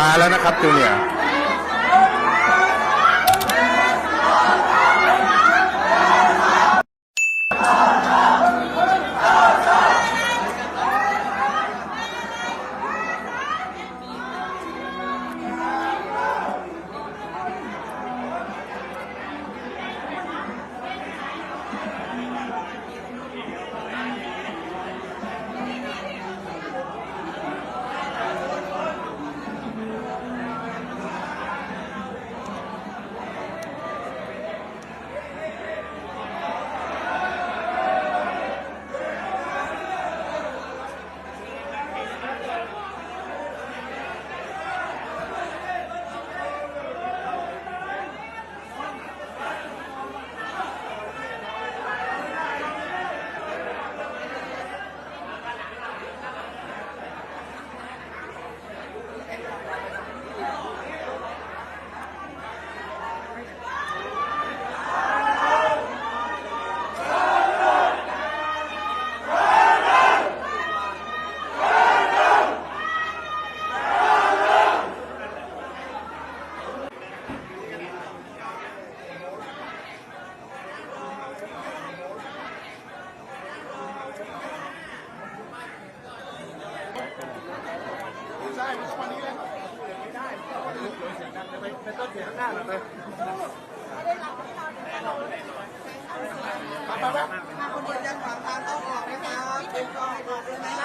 มาแล้วนะครับจูเนียร์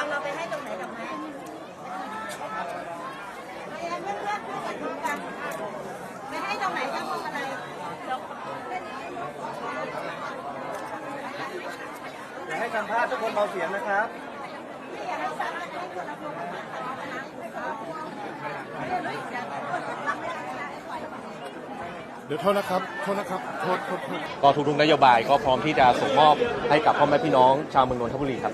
เราไปให้ตรงไหนดอกไม้ไปให้ตรงไหนจะพวงอะไร อย่าให้ สัมภาษณ์ทุกคนเบาเสียงนะครับเดี๋ยวโทษนะครับ โทษนะครับโทษโทษโทษก็ทุกๆนโยบายก็พร้อมที่จะส่งมอบให้กับพ่อแม่พี่น้องชาวเมืองนนทบุรีครับ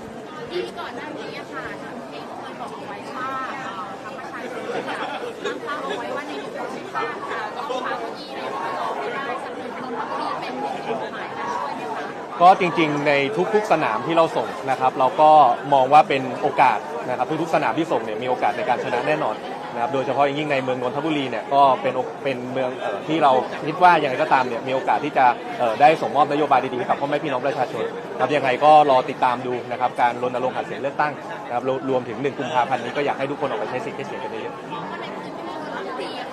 ที่ก่อนหน้านี้อะค่ะทางเองเคยบอกเอาไว้ว่าเอ่อทางประชาชนเนี่ยตั้งเป้าเอาไว้ว่าในหนึ่งร้อยชาติ ก็จริงๆ ในทุกๆสนามที่เราส่งนะครับ เราก็มองว่าเป็นโอกาสนะครับทุกๆสนามที่ส่งเนี่ยมีโอกาสในการชนะแน่นอนนะครับโดยเฉพาะอย่างยิ่งในเมืองนนทบุรีเนี่ยก็เป็นเป็นเมืองออที่เราคิดว่ายังไงก็ตามเนี่ยมีโอกาสที่จะออได้ส่งมอบนโยบายดีๆให้กับพ่อแม่พี่น้องประชาชนครับยังไงก็รอติดตามดูนะครับการรณรงค์หาเสียงเลือกตั้งนะครับรวรวมถึง1กุมภาพันธ์นี้ก็อยากให้ทุกคนออกไปใช้สิทธิ์ใช้เสียงกันเยอะๆ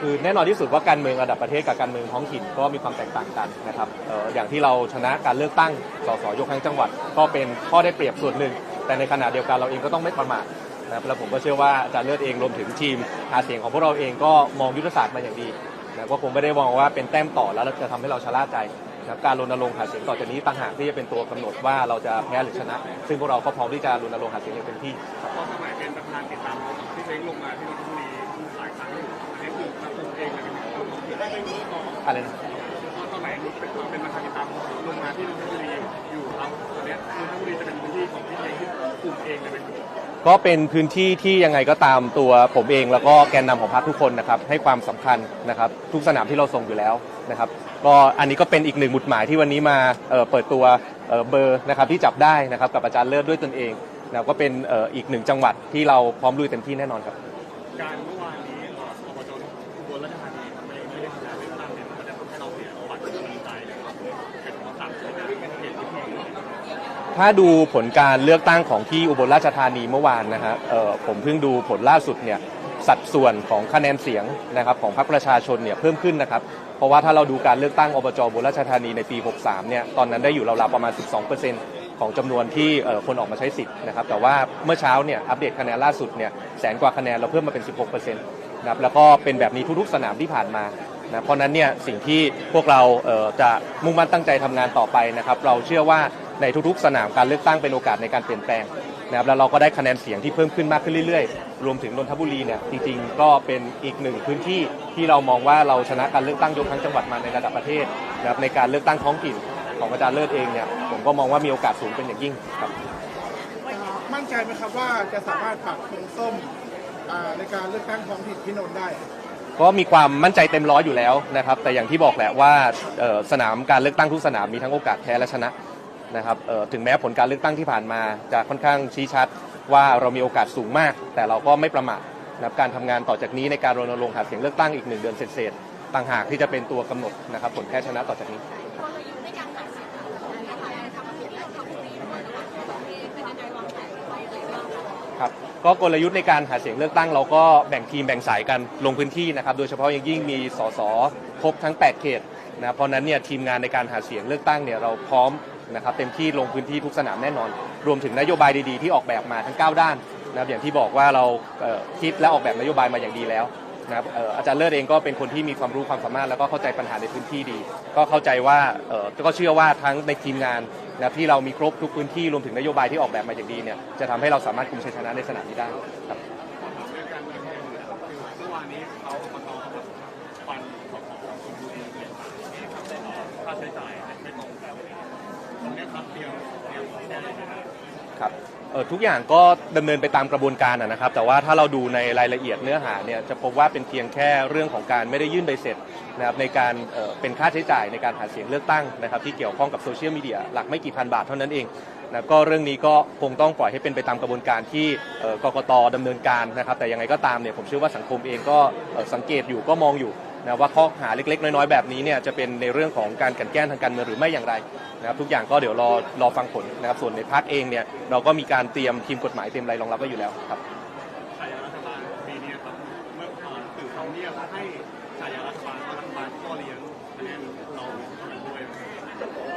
คือแน่นอนที่สุดว่าการเมืองระดับประเทศกับการเมืองท้องถิ่นก็มีความแตกต่างกันนะครับอย่างที่เราชนะการเลือกตั้งสสยกทั้งจังหวัด ก็เป็นข้อได้เปรียบส่วนหนึ่ง แต่ในขณะเดียวกันเราเองก็ต้องไม่ประมาทนะครับแล้วผมก็เชื่อว่าอาจารย์เลือดเองรวมถึงทีมหาเสียงของพวกเราเองก็มองยุทธศาสตร์มาอย่างดีนะก็คงไม่ได้มองว่าเป็นแต้มต่อแล้วจะทำให้เราชะล่าใจนะครับการรณรงค์หาเสียงต่อจากนี้ต่างหากที่จะเป็นตัวกำหนดว่าเราจะแพ้หรือชนะ ซึ่งพวกเราก็พร้อมที่จะรณรงค์หาเสียงอย่างเต็มที่พอสมัยเป็นประธานติดตามที่เล้งลงมาที่นนทบุรีหลายครั้งอยู่ องเลยได้ไปรู้ก่อนอะไรนะพอสมัยเป็นเป็นประธานติดตามลงมาที่นนทบุรีอยู่ครับตอนนี้นนทบุรีจะเป็นพื้นที่ของพี่เล้งที่คุมเองเลยเป็นก็เป็นพื้นที่ที่ยังไงก็ตามตัวผมเอง แล้วก็แกนนำของพรรคทุกคนนะครับให้ความสำคัญนะครับทุกสนามที่เราส่งอยู่แล้วนะครับก็อันนี้ก็เป็นอีกหนึ่งหมุดหมายที่วันนี้มาเเปิดตัวเเบอร์นะครับที่จับได้นะครับกับอาจารย์เลิศด้วยตนเองนะก็เป็นอ่ออีกหนึ่งจังหวัดที่เราพร้อมลุยเต็มที่แน่นอนครับ การเมื่อวาน ถ้าดูผลการเลือกตั้งของที่อุบลราชธานีเมื่อวานนะฮะผมเพิ่งดูผลล่าสุดเนี่ยสัดส่วนของคะแนนเสียงนะครับของพรรคประชาชนเนี่ยเพิ่มขึ้นนะครับ เพราะว่าถ้าเราดูการเลือกตั้งอบจอุบลราชธานีในปี 63 เนี่ยตอนนั้นได้อยู่ราวๆประมาณ 12%ของจำนวนที่คนออกมาใช้สิทธิ์นะครับ แต่ว่าเมื่อเช้าเนี่ยอัปเดตคะแนนล่าสุดเนี่ยแสนกว่าคะแนนเราเพิ่มมาเป็น 16%นะครับแล้วก็เป็นแบบนี้ทุกๆสนามที่ผ่านมานะเพราะนั้นเนี่ยสิ่งที่พวกเราจะมุ่งมั่นตั้งใจทำงานต่อไปนะครับ เราเชื่อว่า ในทุกๆ สนามการเลือกตั้งเป็นโอกาสในการเปลี่ยนแปลงนะครับแล้วเราก็ได้คะแนนเสียงที่เพิ่มขึ้นมากขึ้นเรื่อยๆ รวมถึงนนทบุรีเนี่ยจริงๆ ก็เป็นอีกหนึ่งพื้นที่ที่เรามองว่าเราชนะการเลือกตั้งยกทั้งจังหวัดมาในระดับประเทศนะครับในการเลือกตั้งท้องถิ่นของอาจารย์เลิศเองเนี่ยผมก็มองว่ามีโอกาสสูงเป็นอย่างยิ่งครับมั่นใจไหมครับว่าจะสามารถปักธงส้มในการเลือกตั้งท้องถิ่นที่นนท์ได้ก็มีความมั่นใจเต็มร้อยอยู่แล้วนะครับ แต่อย่างที่บอกแหละว่าสนามการเลือกตั้งทุกสนามมีทั้งโอกาสแพ้และชนะ นะครับถึงแม้ผลการเลือกตั้งที่ผ่านมาจะค่อนข้างชี้ชัด ว่าเรามีโอกาสสูงมาก แต่เราก็ไม่ประมาทนะครับการทำงานต่อจากนี้ในการรณรงค์หาเสียงเลือกตั้งอีกหนึ่งเดือนเศษๆต่างหากที่จะเป็นตัวกำหนดนะครับผลแพ้ชนะต่อจากนี้ครับก็กลยุทธ์ในการหาเสียงเลือกตั้งเราก็แบ่งทีมแบ่งสายกันลงพื้นที่นะครับโดยเฉพาะอย่างยิ่งมีสสครบทั้ง 8 เขตนะเพราะนั้นเนี่ยทีมงานในการหาเสียงเลือกตั้งเนี่ยเราพร้อม นะครับเต็มที่ลงพื้นที่ทุกสนามแน่นอน รวมถึงนโยบายดีๆที่ออกแบบมาทั้ง 9 ด้านนะครับอย่างที่บอกว่าเราเคิดและออกแบบนโยบายมาอย่างดีแล้วนะครับอาจารย์เลิศเองก็เป็นคนที่มีความรู้ความสามารถแล้วก็เข้าใจปัญหาในพื้นที่ดี ก็เข้าใจว่าก็เชื่อว่าทั้งในทีมงานนะที่เรามีครบทุกพื้นที่รวมถึงนโยบายที่ออกแบบมาอย่างดีเนี่ยจะทำให้เราสามารถกุมชัยชนะในสนามนี้ได้ครับค่าใช้จ่าย ครับเอ่อทุกอย่างก็ดำเนินไปตามกระบวนการนะครับ แต่ว่าถ้าเราดูในรายละเอียดเนื้อหาเนี่ยจะพบว่าเป็นเพียงแค่เรื่องของการไม่ได้ยื่นใบเสร็จนะครับในการเอ่อเป็นค่าใช้จ่ายในการหาเสียงเลือกตั้งนะครับ ที่เกี่ยวข้องกับโซเชียลมีเดียหลักไม่กี่พันบาทเท่านั้นเองนะก็เรื่องนี้ก็คงต้องปล่อยให้เป็นไปตามกระบวนการที่เอ่อกกตดำเนินการนะครับ แต่ยังไงก็ตามเนี่ยผมเชื่อว่าสังคมเองก็สังเกตอยู่ก็มองอยู่ นะว่าข้อหาเล็กๆ น้อยๆ แบบนี้เนี่ยจะเป็นในเรื่องของการกลันแกล้งทางการเมืองหรือไม่อย่างไรนะครับทุกอย่างก็เดี๋ยวรอรอฟังผลนะครับส่วนในพักเองเนี่ยเราก็มีการเตรียมทีมกฎหมายเตรียมอะไรรองรับไว้อยู่แล้วครับฉายารัฐบาลปีนี้ครับเมื่ออ่าสื่อทำเนียบให้ฉายารัฐบาลว่ารัฐบาลก็เลี้ยงคะแนนเราด้วย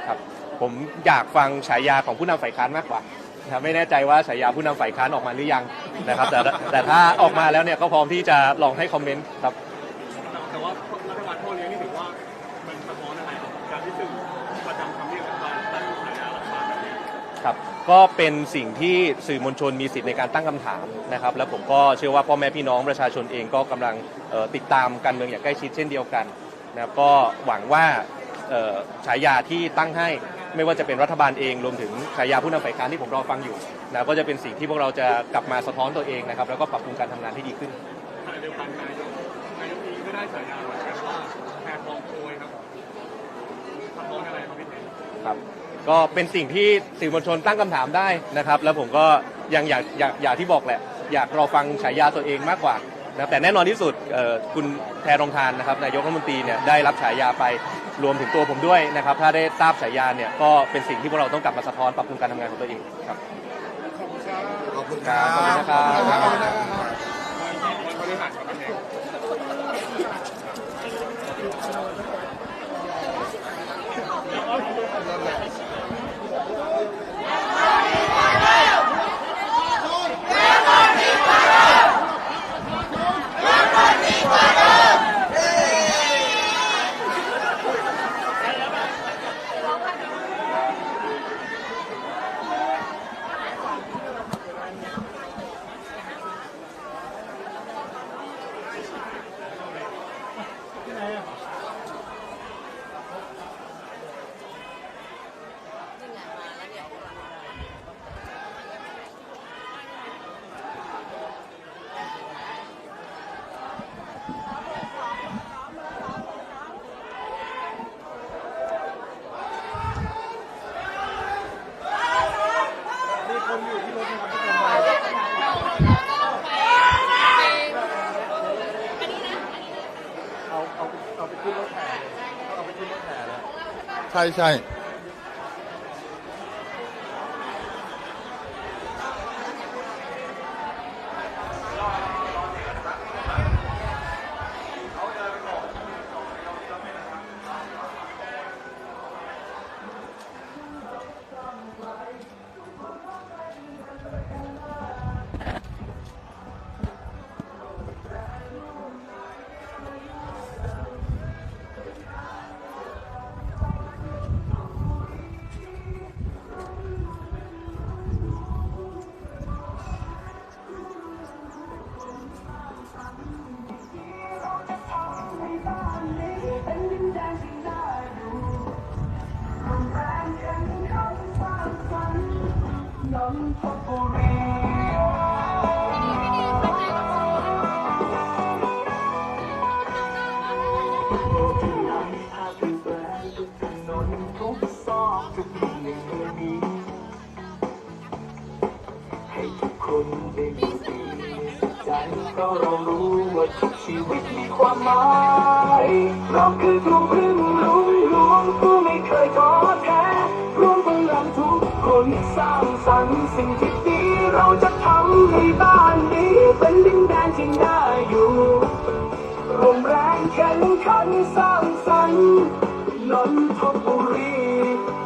ครับผมอยากฟังฉายาของผู้นำฝ่ายค้านมากกว่านะครับไม่แน่ใจว่าฉายาผู้นำฝ่ายค้านออกมาหรือยังนะครับแต่แต่ถ้าออกมาแล้วเนี่ยก็พร้อมที่จะลองให้คอมเมนต์ครับ ครับก็เป็นสิ่งที่สื่อมวลชนมีสิทธิ์ในการตั้งคำถามนะครับ แล้วผมก็เชื่อว่าพ่อแม่พี่น้องประชาชนเองก็กำลังติดตามการเมืองอย่างใกล้ชิดเช่นเดียวกันนะครับก็หวังว่าฉายาที่ตั้งให้ไม่ว่าจะเป็นรัฐบาลเองรวมถึงฉายาผู้นำฝ่ายค้านที่ผมรอฟังอยู่นะก็จะเป็นสิ่งที่พวกเราจะกลับมาสะท้อนตัวเองนะครับ แล้วก็ปรับปรุงการทำงานที่ดีขึ้นเดียวกันนายกนายกนี้ก็ได้ฉายาว่าแพรทองโพยครับสะท้อนอะไรครับพี่เต้ครับ ก็เป็นสิ่งที่สื่อมวลชนตั้งคำถามได้นะครับ แล้วผมก็ยังอยากอยากอยากที่บอกแหละ อยากรอฟังฉายาตัวเองมากกว่านะแต่แน่นอนที่สุดเอ่อคุณแพรองทานนะครับนายกรัฐมนตรีเนี่ยได้รับฉายาไปรวมถึงตัวผมด้วยนะครับ ถ้าได้ทราบฉายาเนี่ยก็เป็นสิ่งที่พวกเราต้องกลับมาสะท้อนปรับปรุงการทำงานของตัวเองครับ ขอบคุณครับ ขอบคุณนะครับขอบคุณนะครับบริหารครับพี่เต้ มีคนอยู่ที่รถนะครับทุกคนเอาเอาเอาไปขึ้นรถแห่เอาไปขึ้นรถแห่แล้ว ใช่ใช่ พราะเรารู้ว่าชีวิตมีความหมายเราคือกลุ่มพึ่งลุงหลวงผู้ไม่เคยท้อแท้ร่วมพลังทุกคนสร้าง สรรค์สิ่งที่ดีเราจะทำให้บ้านนี้เป็นดินแดนที่น่าอยู่รวมแรงแข่งขันสร้างสรรค์นนทบุรี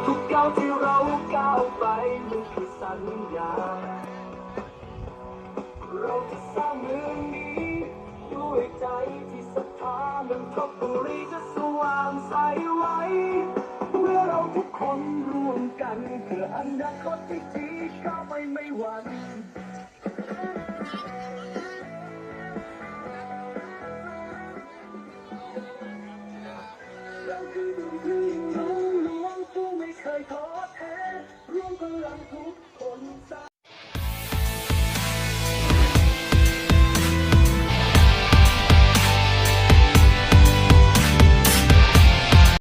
ทุกก้าวที่เราก้าวไปมันคือสัญญาเราจะสร้างเมืองนี้ด้วยใจที่ศรัทธานนทบุรีจะสว่างใสไว้ ทุกคนร่วมกันเพื่ออนาคตที่ดีก้าวไปไม่หวั่น